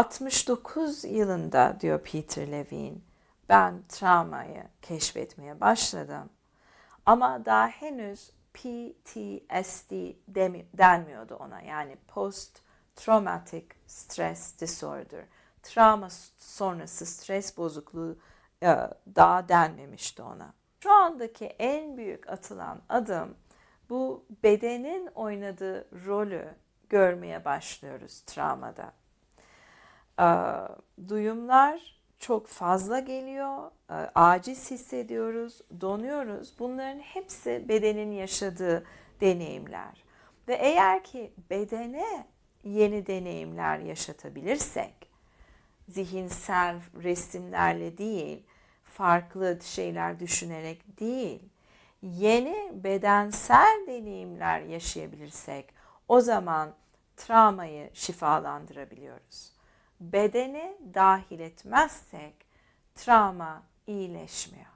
69 yılında diyor Peter Levine, ben travmayı keşfetmeye başladım. Ama daha henüz PTSD denmiyordu ona. Yani Post Traumatic Stress Disorder. Travma sonrası stres bozukluğu e, daha denmemişti ona. Şu andaki en büyük atılan adım bu bedenin oynadığı rolü görmeye başlıyoruz travmada. Ee, duyumlar çok fazla geliyor, e, aciz hissediyoruz, donuyoruz. Bunların hepsi bedenin yaşadığı deneyimler. Ve eğer ki bedene yeni deneyimler yaşatabilirsek, zihinsel resimlerle değil, farklı şeyler düşünerek değil, yeni bedensel deneyimler yaşayabilirsek o zaman travmayı şifalandırabiliyoruz. Bedeni dahil etmezsek travma iyileşmiyor.